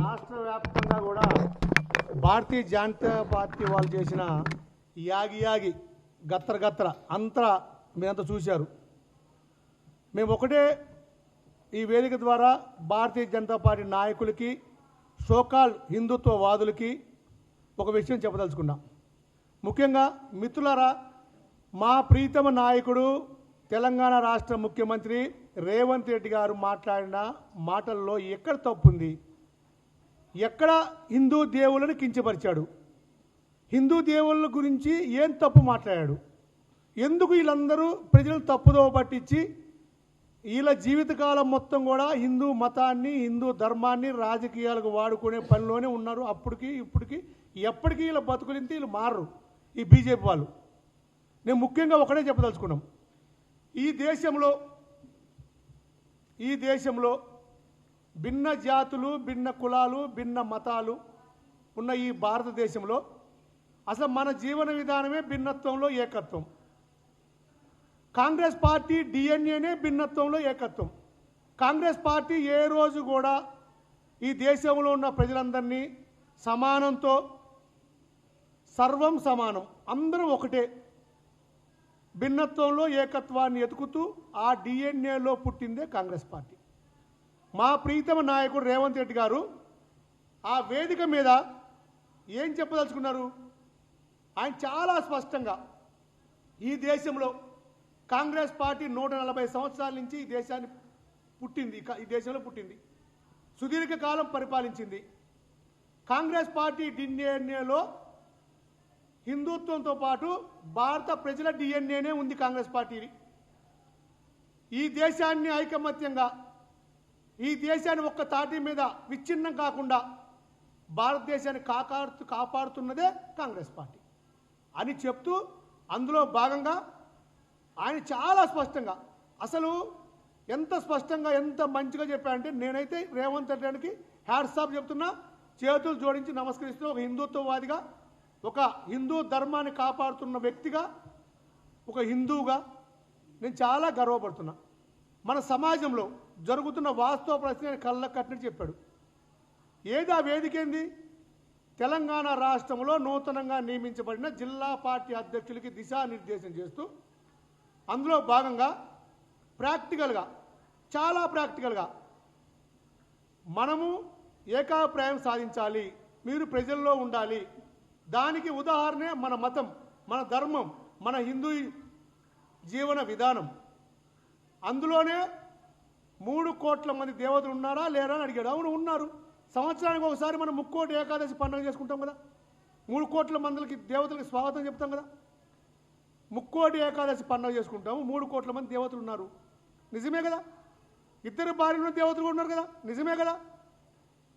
రాష్ట్ర వ్యాప్తంగా కూడా భారతీయ జనతా పార్టీ వాళ్ళు చేసిన యాగి యాగి గత్తర గత్తర అంతా మీరంతా చూశారు. మేము ఒకటే ఈ వేదిక ద్వారా భారతీయ జనతా పార్టీ నాయకులకి సోకాల్ హిందుత్వవాదులకి ఒక విషయం చెప్పదలుచుకున్నాం. ముఖ్యంగా మిత్రులారా మా ప్రీతమ నాయకుడు తెలంగాణ రాష్ట్ర ముఖ్యమంత్రి రేవంత్ రెడ్డి గారు మాట్లాడిన మాటల్లో ఎక్కడ తప్పుంది? ఎక్కడ హిందూ దేవుళ్ళని కించపరిచాడు? హిందూ దేవుళ్ళ గురించి ఏం తప్పు మాట్లాడాడు? ఎందుకు వీళ్ళందరూ ప్రజలు తప్పుదోవ పట్టించి వీళ్ళ జీవితకాలం మొత్తం కూడా హిందూ మతాన్ని హిందూ ధర్మాన్ని రాజకీయాలకు వాడుకునే పనిలోనే ఉన్నారు. అప్పటికి ఇప్పటికి ఎప్పటికీ వీళ్ళ బతుకులింత వీళ్ళు మారరు ఈ బీజేపీ వాళ్ళు. నేను ముఖ్యంగా ఒకటే చెప్పదలుచుకున్నాం. ఈ దేశంలో ఈ దేశంలో భిన్న జాతులు భిన్న కులాలు భిన్న మతాలు ఉన్న ఈ భారతదేశంలో అసలు మన జీవన విధానమే భిన్నత్వంలో ఏకత్వం. కాంగ్రెస్ పార్టీ డిఎన్ఏనే భిన్నత్వంలో ఏకత్వం. కాంగ్రెస్ పార్టీ ఏ రోజు కూడా ఈ దేశంలో ఉన్న ప్రజలందరినీ సమానంతో సర్వం సమానం అందరూ ఒకటే. భిన్నత్వంలో ఏకత్వాన్ని ఎతుకుతూ ఆ డిఎన్ఏలో పుట్టిందే కాంగ్రెస్ పార్టీ. మా ప్రీతమ నాయకుడు రేవంత్ రెడ్డి గారు ఆ వేదిక మీద ఏం చెప్పదలుచుకున్నారు? ఆయన చాలా స్పష్టంగా ఈ దేశంలో కాంగ్రెస్ పార్టీ నూట నలభై సంవత్సరాల నుంచి ఈ దేశాన్ని పుట్టింది ఈ దేశంలో పుట్టింది. సుదీర్ఘకాలం పరిపాలించింది. కాంగ్రెస్ పార్టీ డిఎన్ఏలో హిందుత్వంతో పాటు భారత ప్రజల డిఎన్ఏనే ఉంది కాంగ్రెస్ పార్టీని ఈ దేశాన్ని ఐకమత్యంగా ఈ దేశాన్ని ఒక్క తాటి మీద విచ్ఛిన్నం కాకుండా భారతదేశాన్ని కాకాడుతూ కాపాడుతున్నదే కాంగ్రెస్ పార్టీ. అని చెప్తూ అందులో భాగంగా ఆయన చాలా స్పష్టంగా అసలు ఎంత స్పష్టంగా ఎంత మంచిగా చెప్పాడంటే నేనైతే రేవంత్ రెడ్డికి హ్యాట్సాప్ చెప్తున్నా చేతులు జోడించి నమస్కరిస్తూ ఒక హిందుత్వవాదిగా ఒక హిందూ ధర్మాన్ని కాపాడుతున్న వ్యక్తిగా ఒక హిందువుగా నేను చాలా గర్వపడుతున్నా. మన సమాజంలో జరుగుతున్న వాస్తవ ప్రశ్న కళ్ళ కట్టినట్టు చెప్పాడు. ఏది ఆ వేదిక ఏంది తెలంగాణ రాష్ట్రంలో నూతనంగా నియమించబడిన జిల్లా పార్టీ అధ్యక్షులకి దిశానిర్దేశం చేస్తూ అందులో భాగంగా ప్రాక్టికల్గా చాలా ప్రాక్టికల్గా మనము ఏకాభిప్రాయం సాధించాలి మీరు ప్రజల్లో ఉండాలి దానికి ఉదాహరణే మన మతం మన ధర్మం మన హిందూ జీవన విధానం. అందులోనే మూడు కోట్ల మంది దేవతలు ఉన్నారా లేరా అని అడిగాడు. అవును ఉన్నారు. సంవత్సరానికి ఒకసారి మనం ముక్కోటి ఏకాదశి పండుగ చేసుకుంటాం కదా. మూడు కోట్ల మందికి దేవతలకి స్వాగతం చెప్తాం కదా. ముక్కోటి ఏకాదశి పండుగ చేసుకుంటాము మూడు కోట్ల మంది దేవతలు ఉన్నారు. నిజమే కదా? ఇద్దరు భార్యలు దేవతలు ఉన్నారు కదా? నిజమే కదా?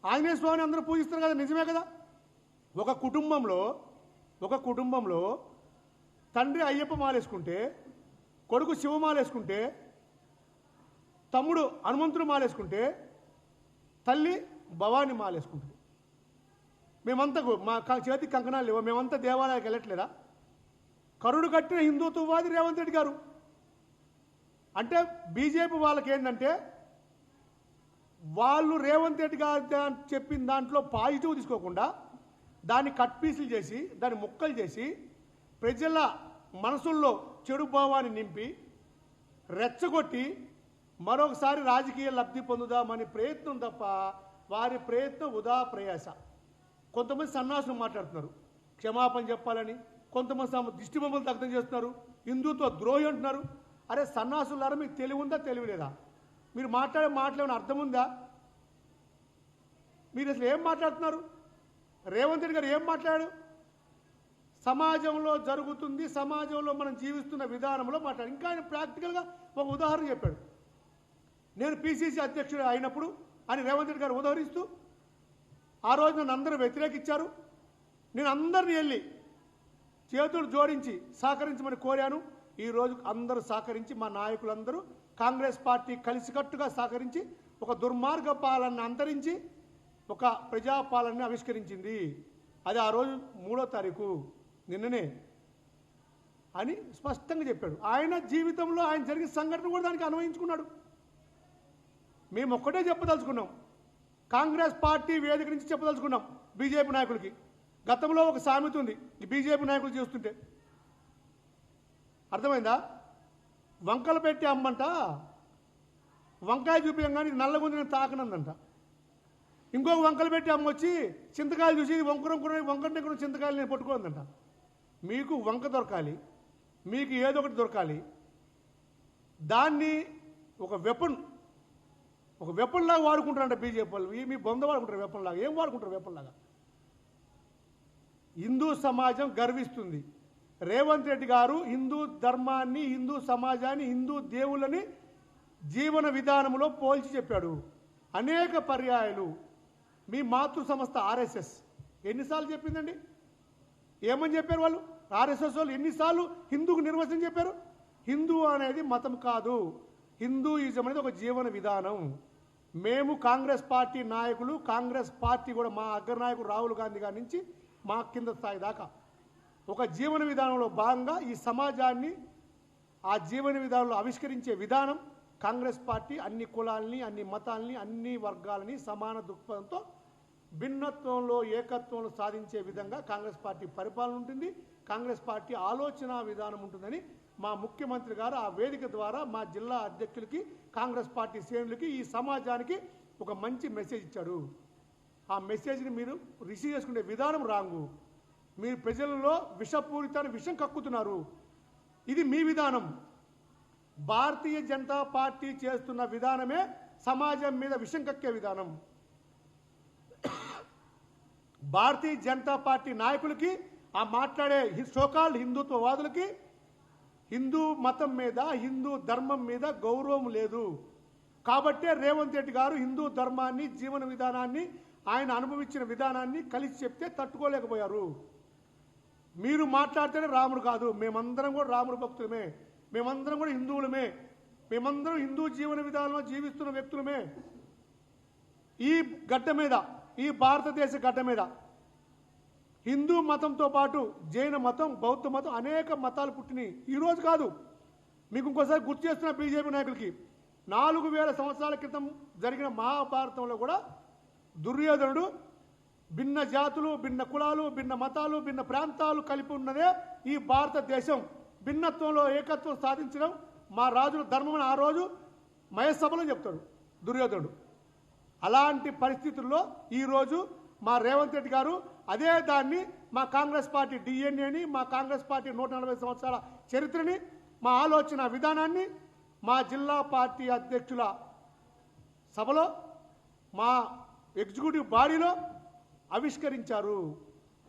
ఆంజనేయ స్వామిని అందరూ పూజిస్తారు కదా? నిజమే కదా? ఒక కుటుంబంలో ఒక కుటుంబంలో తండ్రి అయ్యప్ప మాలేసుకుంటే కొడుకు శివ మాలేసుకుంటే తమ్ముడు హనుమంతుడు మాలేసుకుంటే తల్లి భవాని మాలేసుకుంటుంది. మేమంతా మా చేతి చేతికి కంకణాలు లేవు? మేమంతా దేవాలయాలకు వెళ్ళట్లేదా? కరుడు కట్టిన హిందుత్వవాది రేవంత్ రెడ్డి గారు. అంటే బీజేపీ వాళ్ళకి ఏంటంటే వాళ్ళు రేవంత్ రెడ్డి గారు చెప్పిన దాంట్లో పాజిటివ్ తీసుకోకుండా దాన్ని కట్ పీసులు చేసి దాన్ని ముక్కలు చేసి ప్రజల మనసుల్లో చెడు భావాన్ని నింపి రెచ్చగొట్టి మరొకసారి రాజకీయ లబ్ధి పొందుదామని ప్రయత్నం తప్ప వారి ప్రయత్నం ఉదా ప్రయాస. కొంతమంది సన్నాసులు మాట్లాడుతున్నారు. క్షమాపణ చెప్పాలని కొంతమంది తమ దిష్టి బొమ్మలు దగ్ధం చేస్తున్నారు. హిందుత్వ ద్రోహి అంటున్నారు. అరే సన్నాసులారా మీకు తెలివి ఉందా తెలివి లేదా మీరు మాట్లాడే మాటలేమైనా అర్థం ఉందా మీరు అసలు ఏం మాట్లాడుతున్నారు? రేవంత్ రెడ్డి గారు ఏం మాట్లాడు సమాజంలో జరుగుతుంది సమాజంలో మనం జీవిస్తున్న విధానంలో మాట్లాడు ఇంకా ఆయన ప్రాక్టికల్గా ఒక ఉదాహరణ చెప్పాడు. నేను పిసిసి అధ్యక్షుడు అయినప్పుడు అని రేవంత్ రెడ్డి గారు ఉదాహరిస్తూ ఆ రోజు నన్ను అందరూ వ్యతిరేకించారు. నేను అందరిని వెళ్ళి చేతులు జోడించి సహకరించమని కోరాను. ఈ రోజు అందరూ సహకరించి మా నాయకులందరూ కాంగ్రెస్ పార్టీ కలిసికట్టుగా సహకరించి ఒక దుర్మార్గ పాలన అంతరించి ఒక ప్రజాపాలనని ఆవిష్కరించింది. అది ఆ రోజు మూడో తారీఖు నిన్ననే అని స్పష్టంగా చెప్పాడు. ఆయన జీవితంలో ఆయన జరిగిన సంఘటన కూడా దానికి అన్వయించుకున్నాడు. మేము ఒక్కటే చెప్పదలుచుకున్నాం. కాంగ్రెస్ పార్టీ వేదిక నుంచి చెప్పదలుచుకున్నాం బీజేపీ నాయకులకి. గతంలో ఒక సామెత ఉంది ఈ బీజేపీ నాయకులు చేస్తుంటే. అర్థమైందా? వంకలు పెట్టి అమ్మంట వంకాయ చూపించగానే నల్లగుంది నేను తాకనందంట. ఇంకో వంకలు పెట్టి అమ్మొచ్చి చింతకాయలు చూసి ఇది వంకర వంకర వంకర కూడా చింతకాయలు నేను పట్టుకోందంట. మీకు వంక దొరకాలి మీకు ఏదో ఒకటి దొరకాలి. దాన్ని ఒక వెపన్ ఒక వెపన్ లాగా వాడుకుంటారంట బీజేపీ వాళ్ళు మీ బొంద వాడుకుంటారు వెపన్ లాగా. ఏం వాడుకుంటారు వెపన్ లాగా? హిందూ సమాజం గర్విస్తుంది. రేవంత్ రెడ్డి గారు హిందూ ధర్మాన్ని హిందూ సమాజాన్ని హిందూ దేవుళ్ళని జీవన విధానంలో పోల్చి చెప్పాడు. అనేక పర్యాయాలు మీ మాతృ సంస్థ ఆర్ఎస్ఎస్. ఎన్నిసార్లు చెప్పిందండి? ఏమని చెప్పారు వాళ్ళు? ఆర్ఎస్ఎస్ వాళ్ళు ఎన్నిసార్లు హిందూకు నిర్వచనం చెప్పారు? హిందూ అనేది మతం కాదు. హిందూయిజం అనేది ఒక జీవన విధానం. మేము కాంగ్రెస్ పార్టీ నాయకులు కాంగ్రెస్ పార్టీ కూడా మా అగ్రనాయకుడు రాహుల్ గాంధీ గారి నుంచి మా కింద స్థాయి దాకా. ఒక జీవన విధానంలో భాగంగా ఈ సమాజాన్ని ఆ జీవన విధానంలో ఆవిష్కరించే విధానం కాంగ్రెస్ పార్టీ అన్ని కులాల్ని అన్ని మతాల్ని అన్ని వర్గాలని సమాన దృక్పథంతో భిన్నత్వంలో ఏకత్వంలో సాధించే విధంగా కాంగ్రెస్ పార్టీ పరిపాలన ఉంటుంది. కాంగ్రెస్ పార్టీ ఆలోచన విధానం ఉంటుందని మా ముఖ్యమంత్రి గారు ఆ వేదిక ద్వారా మా జిల్లా అధ్యక్షులకి కాంగ్రెస్ పార్టీ శ్రేణులకి ఈ సమాజానికి ఒక మంచి మెసేజ్ ఇచ్చాడు. ఆ మెసేజ్ని మీరు రిసీవ్ చేసుకునే విధానం రాంగు. మీరు ప్రజలలో విషపూరితాన్ని విషం కక్కుతున్నారు. ఇది మీ విధానం. భారతీయ జనతా పార్టీ చేస్తున్న విధానమే సమాజం మీద విషం కక్కే విధానం. భారతీయ జనతా పార్టీ నాయకులకి ఆ మాట్లాడే సోకాల్ హిందుత్వవాదులకి హిందూ మతం మీద హిందూ ధర్మం మీద గౌరవం లేదు. కాబట్టే రేవంత్ రెడ్డి గారు హిందూ ధర్మాన్ని జీవన విధానాన్ని ఆయన అనుభవించిన విధానాన్ని కలిసి చెప్తే తట్టుకోలేకపోయారు. మీరు మాట్లాడితేనే రాముడు కాదు మేమందరం కూడా రాముడు భక్తులమే. మేమందరం కూడా హిందువులమే. మేమందరం హిందూ జీవన విధానంలో జీవిస్తున్న వ్యక్తులమే. ఈ గడ్డ మీద ఈ భారతదేశ గడ్డ మీద హిందూ మతంతో పాటు జైన మతం బౌద్ధ మతం అనేక మతాలు పుట్టినాయి. ఈరోజు కాదు. మీకు ఇంకోసారి గుర్తు చేస్తున్న బీజేపీ నాయకులకి నాలుగు వేల సంవత్సరాల క్రితం జరిగిన మహాభారతంలో కూడా దుర్యోధనుడు భిన్న జాతులు భిన్న కులాలు భిన్న మతాలు భిన్న ప్రాంతాలు కలిపి ఉన్నదే ఈ భారతదేశం. భిన్నత్వంలో ఏకత్వం సాధించడం మా రాజుల ధర్మం ఆ రోజు మయసభలో చెప్తాడు దుర్యోధనుడు. అలాంటి పరిస్థితుల్లో ఈరోజు మా రేవంత్ రెడ్డి గారు అదే దాన్ని మా కాంగ్రెస్ పార్టీ డిఎన్ఏని మా కాంగ్రెస్ పార్టీ నూట నలభై సంవత్సరాల చరిత్రని మా ఆలోచన విధానాన్ని మా జిల్లా పార్టీ అధ్యక్షుల సభలో మా ఎగ్జిక్యూటివ్ బాడీలో ఆవిష్కరించారు.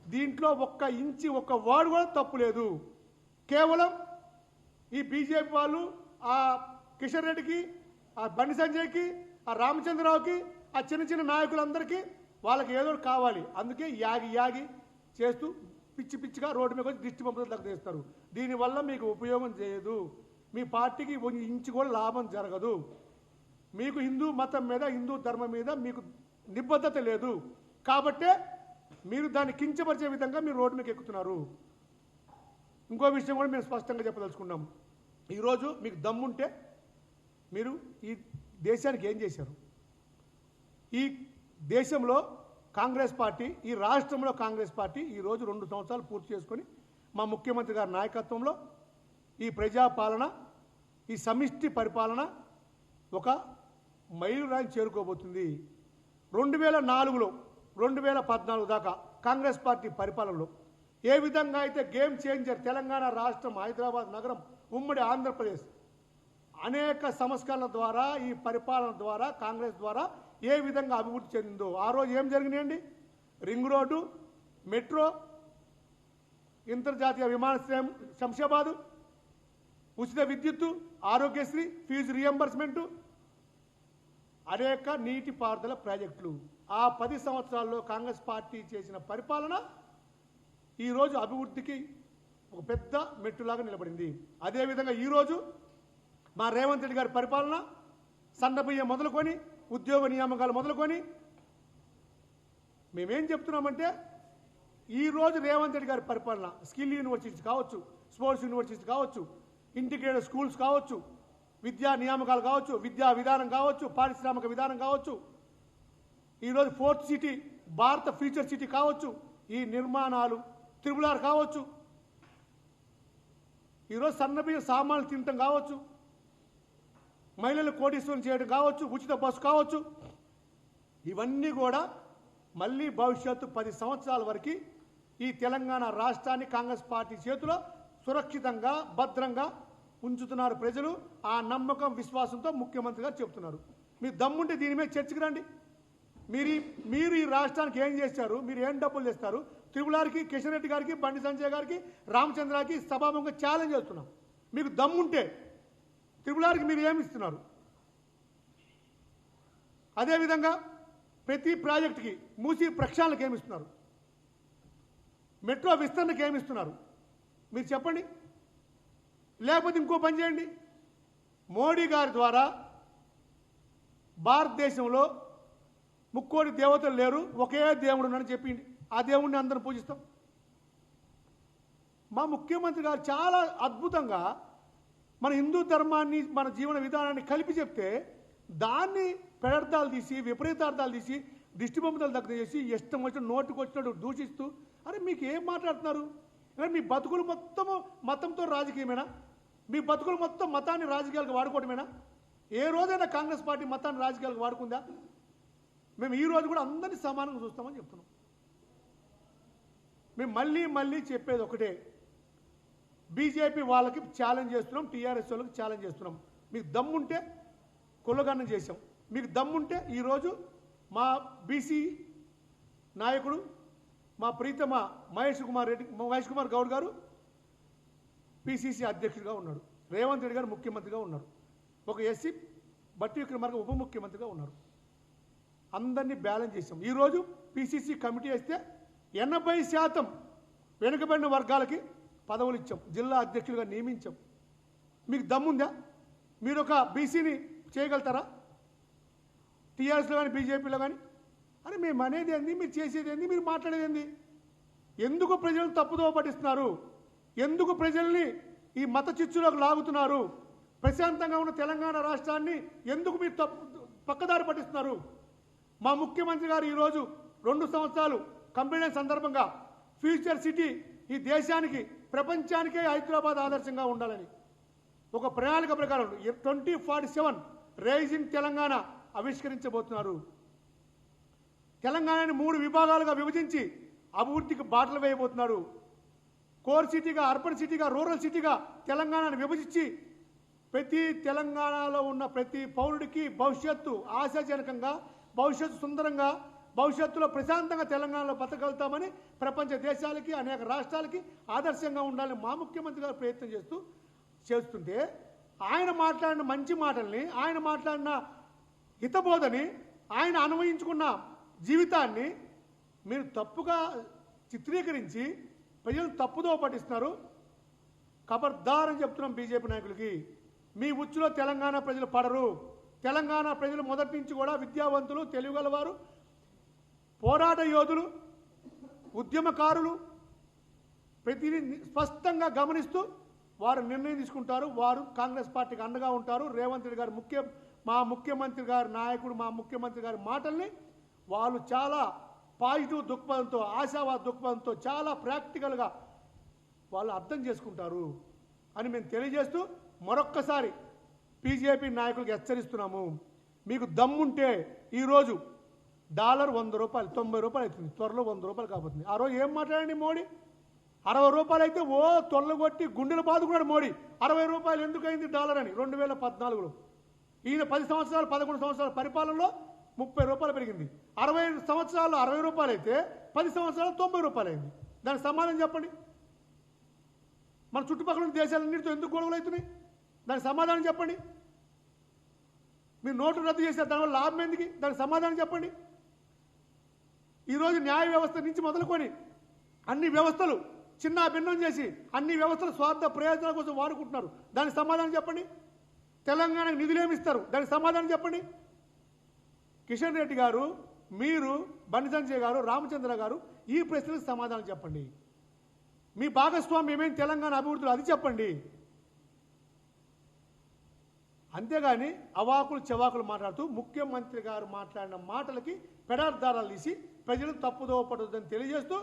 దీంట్లో ఒక్క ఇంచి ఒక్క వాడు కూడా తప్పు లేదు. కేవలం ఈ బీజేపీ వాళ్ళు ఆ కిషన్ రెడ్డికి ఆ బండి సంజయ్కి ఆ రామచంద్రరావుకి ఆ చిన్న చిన్న నాయకులందరికీ వాళ్ళకి ఏదో కావాలి. అందుకే యాగి యాగి చేస్తూ పిచ్చి పిచ్చిగా రోడ్డు మీద వచ్చి దిష్టి పంపడం దగ్గర చేస్తారు. దీనివల్ల మీకు ఉపయోగం చేయదు. మీ పార్టీకి ఇంచు కూడా లాభం జరగదు. మీకు హిందూ మతం మీద హిందూ ధర్మం మీద మీకు నిబద్ధత లేదు. కాబట్టే మీరు దాన్ని కించపరిచే విధంగా మీరు రోడ్డు మీకు ఎక్కుతున్నారు. ఇంకో విషయం కూడా మేము స్పష్టంగా చెప్పదలుచుకున్నాము. ఈరోజు మీకు దమ్ముంటే మీరు ఈ దేశానికి ఏం చేశారు? ఈ దేశంలో కాంగ్రెస్ పార్టీ ఈ రాష్ట్రంలో కాంగ్రెస్ పార్టీ ఈరోజు రెండు సంవత్సరాలు పూర్తి చేసుకొని మా ముఖ్యమంత్రి గారి నాయకత్వంలో ఈ ప్రజాపాలన ఈ సమిష్టి పరిపాలన ఒక మైలురాయిని చేరుకోబోతుంది. రెండు వేల నాలుగులో రెండు వేల పద్నాలుగు దాకా కాంగ్రెస్ పార్టీ పరిపాలనలో ఏ విధంగా అయితే గేమ్ చేంజర్ తెలంగాణ రాష్ట్రం హైదరాబాద్ నగరం ఉమ్మడి ఆంధ్రప్రదేశ్ అనేక సంస్కరణల ద్వారా ఈ పరిపాలన ద్వారా కాంగ్రెస్ ద్వారా ఏ విధంగా అభివృద్ధి చెందిందో ఆ రోజు ఏం జరిగినాయండి? రింగ్ రోడ్డు మెట్రో అంతర్జాతీయ విమానాశ్రయం శంషాబాదు ఉచిత విద్యుత్తు ఆరోగ్యశ్రీ ఫీజు రియంబర్స్మెంటు అనేక నీటిపారుదల ప్రాజెక్టులు. ఆ పది సంవత్సరాల్లో కాంగ్రెస్ పార్టీ చేసిన పరిపాలన ఈరోజు అభివృద్ధికి ఒక పెద్ద మెట్టులాగా నిలబడింది. అదేవిధంగా ఈరోజు మా రేవంత్ రెడ్డి గారి పరిపాలన సన్నబియ్యం మొదలుకొని ఉద్యోగ నియామకాలు మొదలుకొని మేమేం చెప్తున్నామంటే ఈరోజు రేవంత్ రెడ్డి గారి పరిపాలన స్కిల్ యూనివర్సిటీస్ కావచ్చు స్పోర్ట్స్ యూనివర్సిటీస్ కావచ్చు ఇంటిగ్రేటెడ్ స్కూల్స్ కావచ్చు విద్యా నియామకాలు కావచ్చు విద్యా విధానం కావచ్చు పారిశ్రామిక విధానం కావచ్చు ఈరోజు fourth city Bharat future city కావచ్చు ఈ నిర్మాణాలు త్రిపులారు కావచ్చు. ఈరోజు సన్నబియ్య సామాన్లు తినటం కావచ్చు. మహిళలు కోటీశ్వరం చేయడం కావచ్చు ఉచిత బస్సు కావచ్చు. ఇవన్నీ కూడా మళ్ళీ భవిష్యత్తు పది సంవత్సరాల వరకు ఈ తెలంగాణ రాష్ట్రాన్ని కాంగ్రెస్ పార్టీ చేతిలో సురక్షితంగా భద్రంగా ఉంచుతున్నారు ప్రజలు. ఆ నమ్మకం విశ్వాసంతో ముఖ్యమంత్రి గారు చెప్తున్నారు. మీరు దమ్ముంటే దీని మీద చర్చకు రండి. మీరు మీరు ఈ రాష్ట్రానికి ఏం చేశారు? మీరు ఏం డబ్బులు తెస్తారు? త్రిపులారికి కిషన్ రెడ్డి గారికి బండి సంజయ్ గారికి రామచంద్రకి సభాముఖంగా ఛాలెంజ్ చేస్తున్నాం. మీకు దమ్ముంటే త్రిపులారికి మీరు ఏమిస్తున్నారు అదేవిధంగా ప్రతి ప్రాజెక్టుకి మూసి ప్రక్షాళనకి ఏమిస్తున్నారు మెట్రో విస్తరణకి ఏమిస్తున్నారు మీరు చెప్పండి. లేకపోతే ఇంకో పని చేయండి. మోడీ గారి ద్వారా భారతదేశంలో ముక్కోటి దేవతలు లేరు ఒకే దేవుడు అని చెప్పింది. ఆ దేవుడిని అందరం పూజిస్తాం. మా ముఖ్యమంత్రి గారు చాలా అద్భుతంగా మన హిందూ ధర్మాన్ని మన జీవన విధానాన్ని కలిపి చెప్తే దాన్ని పెడర్థాలు తీసి విపరీతార్థాలు తీసి దిష్టిబొమ్మతలు దగ్గర చేసి ఇష్టం వచ్చిన నోటుకు వచ్చినట్టు దూషిస్తూ అరే మీకు ఏం మాట్లాడుతున్నారు? మీ బతుకులు మొత్తము మతంతో రాజకీయమేనా? మీ బతుకులు మొత్తం మతాన్ని రాజకీయాలకు వాడుకోవటమేనా? ఏ రోజైనా కాంగ్రెస్ పార్టీ మతాన్ని రాజకీయాలకు వాడుకుందా? మేము ఈ రోజు కూడా అందరినీ సమానంగా చూస్తామని చెప్తున్నాం. మేము మళ్ళీ మళ్ళీ చెప్పేది ఒకటే. బీజేపీ వాళ్ళకి ఛాలెంజ్ చేస్తున్నాం టీఆర్ఎస్ వాళ్ళకి ఛాలెంజ్ చేస్తున్నాం. మీకు దమ్ముంటే కులగన్నం చేశాం. మీకు దమ్ముంటే ఈరోజు మా బీసీ నాయకుడు మా ప్రీతమ మహేష్ కుమార్ రెడ్డి మహేష్ కుమార్ గౌడ్ గారు పిసిసి అధ్యక్షుడిగా ఉన్నాడు. రేవంత్ రెడ్డి గారు ముఖ్యమంత్రిగా ఉన్నారు. ఒక ఎస్సీ బట్టి విక్రమార్గ ఉప ముఖ్యమంత్రిగా ఉన్నారు. అందరినీ బ్యాలెన్స్ చేసాం ఈరోజు పిసిసి కమిటీ వేస్తే ఎనభై శాతం వెనుకబడిన వర్గాలకి పదవులు ఇచ్చాం. జిల్లా అధ్యక్షులుగా నియమించాం. మీకు దమ్ముందా? మీరు ఒక బీసీని చేయగలుగుతారా? టీఆర్ఎస్లో కానీ బీజేపీలో కానీ అరే మేము అనేది ఏంది? మీరు చేసేది ఏంది? మీరు మాట్లాడేది ఏంది? ఎందుకు ప్రజలు తప్పుదోవ పట్టిస్తున్నారు? ఎందుకు ప్రజల్ని ఈ మత చిచ్చులోకి లాగుతున్నారు? ప్రశాంతంగా ఉన్న తెలంగాణ రాష్ట్రాన్ని ఎందుకు మీరు తప్పు పక్కదారి పట్టిస్తున్నారు? మా ముఖ్యమంత్రి గారు ఈరోజు రెండు సంవత్సరాలు కంపెనీ సందర్భంగా ఫ్యూచర్ సిటీ ఈ దేశానికి ప్రపంచానికే హైదరాబాద్ ఆదర్శంగా ఉండాలని. ఒక ప్రణాళిక ప్రకారం twenty forty seven rising Telangana ఆవిష్కరించబోతున్నారు. తెలంగాణని మూడు విభాగాలుగా విభజించి అభివృద్ధికి బాటలు వేయబోతున్నారు. కోర్ సిటీగా అర్బన్ సిటీగా రూరల్ సిటీగా తెలంగాణను విభజించి ప్రతి తెలంగాణలో ఉన్న ప్రతి పౌరుడికి భవిష్యత్తు ఆశాజనకంగా భవిష్యత్తు సుందరంగా భవిష్యత్తులో ప్రశాంతంగా తెలంగాణలో బతకగలుగుతామని ప్రపంచ దేశాలకి అనేక రాష్ట్రాలకి ఆదర్శంగా ఉండాలని మా ముఖ్యమంత్రి గారు ప్రయత్నం చేస్తూ చేస్తుంటే ఆయన మాట్లాడిన మంచి మాటల్ని ఆయన మాట్లాడిన హితబోధని ఆయన అనుభవించుకున్న జీవితాన్ని మీరు తప్పుగా చిత్రీకరించి ప్రజలు తప్పుదో పట్టిస్తున్నారు. ఖబర్దార్ అని చెప్తున్నాం బీజేపీ నాయకులకి. మీ ఉచ్చులో తెలంగాణ ప్రజలు పడరు. తెలంగాణ ప్రజలు మొదటి నుంచి కూడా విద్యావంతులు తెలివిగలవారు పోరాట యోధులు ఉద్యమకారులు ప్రతిదీ స్పష్టంగా గమనిస్తూ వారు నిర్ణయం తీసుకుంటారు. వారు కాంగ్రెస్ పార్టీకి అండగా ఉంటారు. రేవంత్ రెడ్డి గారు ముఖ్య మా ముఖ్యమంత్రి గారి నాయకుడు మా ముఖ్యమంత్రి గారి మాటల్ని వాళ్ళు చాలా పాజిటివ్ దృక్పథంతో ఆశావాద దృక్పథంతో చాలా ప్రాక్టికల్గా వాళ్ళు అర్థం చేసుకుంటారు అని మేము తెలియజేస్తూ మరొక్కసారి బీజేపీ నాయకులకు హెచ్చరిస్తున్నాము. మీకు దమ్ముంటే ఈరోజు డాలర్ వంద రూపాయలు తొంభై రూపాయలు అవుతుంది. త్వరలో వంద రూపాయలు కాబోతుంది. ఆ రోజు ఏం మాట్లాడండి మోడీ? అరవై రూపాయలు అయితే ఓ కొట్టి గుండెలు బాదుకున్నాడు మోడీ. అరవై రూపాయలు ఎందుకైంది డాలర్ అని? రెండు వేల పద్నాలుగులో. ఈయన పది సంవత్సరాలు పదకొండు సంవత్సరాల పరిపాలనలో ముప్పై రూపాయలు పెరిగింది. అరవై సంవత్సరాలు అరవై రూపాయలు అయితే పది సంవత్సరాలు తొంభై రూపాయలు అయింది. దానికి సమాధానం చెప్పండి. మన చుట్టుపక్కల ఉన్న దేశాలన్నింటితో ఎందుకు గొడవలు అవుతున్నాయి? దానికి సమాధానం చెప్పండి. మీరు నోటు రద్దు చేశారు దానివల్ల లాభం ఎందుకు? దానికి సమాధానం చెప్పండి. ఈరోజు న్యాయ వ్యవస్థ నుంచి మొదలుకొని అన్ని వ్యవస్థలు చిన్న భిన్నం చేసి అన్ని వ్యవస్థలు స్వార్థ ప్రయోజనాల కోసం వాడుకుంటున్నారు. దానికి సమాధానం చెప్పండి. తెలంగాణకు నిధులేమి ఇస్తారు? దానికి సమాధానం చెప్పండి. కిషన్ రెడ్డి గారు మీరు బండి సంజయ్ గారు రామచంద్ర గారు ఈ ప్రశ్నలకు సమాధానం చెప్పండి. మీ భాగస్వామ్యం ఏమేమి తెలంగాణ అభివృద్ధిలో అది చెప్పండి. అంతేగాని అవాకులు చవాకులు మాట్లాడుతూ ముఖ్యమంత్రి గారు మాట్లాడిన మాటలకి పెడార్థారాలు తీసి ప్రజలు తప్పుదోవ పడుతుందని తెలియజేస్తూ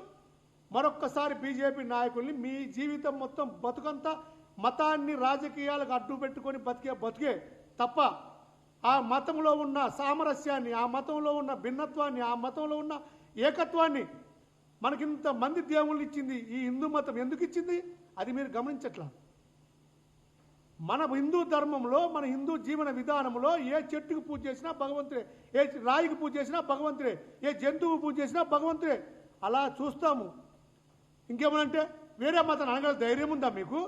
మరొక్కసారి బీజేపీ నాయకుల్ని మీ జీవితం మొత్తం బతుకంతా మతాన్ని రాజకీయాలకు అడ్డు పెట్టుకొని బతికే బతికే తప్ప ఆ మతంలో ఉన్న సామరస్యాన్ని ఆ మతంలో ఉన్న భిన్నత్వాన్ని ఆ మతంలో ఉన్న ఏకత్వాన్ని మనకింత మంది దేవుళ్ళు ఇచ్చింది ఈ హిందూ మతం ఎందుకు ఇచ్చింది అది మీరు గమనించట్లా? మన హిందూ ధర్మంలో మన హిందూ జీవన విధానంలో ఏ చెట్టుకు పూజ చేసినా భగవంతుడే ఏ రాయికి పూజ చేసినా భగవంతుడే ఏ జంతువు పూజ చేసినా భగవంతుడే. అలా చూస్తాము. ఇంకేమనంటే వేరే మతాన్ని అనగల ధైర్యం ఉందా మీకు?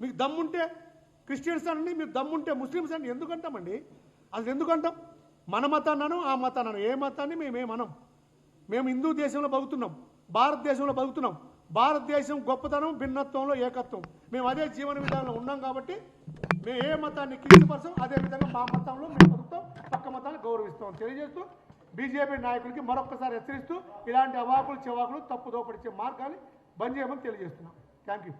మీకు దమ్ముంటే క్రిస్టియన్స్ అనండి మీకు దమ్ముంటే ముస్లిమ్స్ అని ఎందుకంటామండి? అసలు ఎందుకంటాం? మన మతాన్నను ఆ మతాన్నను. ఏ మతాన్ని మేమేమనం మేము హిందూ దేశంలో బతుకుతున్నాం భారతదేశంలో బతుకుతున్నాం. భారతదేశం గొప్పతనం భిన్నత్వంలో ఏకత్వం. మేము అదే జీవన విధానంలో ఉన్నాం కాబట్టి మేము ఏ మతాన్ని కీర్తిపరచం అదే విధంగా మా మతంలో మేము బతుకుతాం పక్క మతాన్ని గౌరవిస్తాం. తెలియజేస్తూ బీజేపీ నాయకులకి మరొకసారి హెచ్చరిస్తూ ఇలాంటి అవాకులు చెవాకులు తప్పుదోపడిచ్చే మార్గాన్ని బంద్ చేయమని తెలియజేస్తున్నాం. Thank you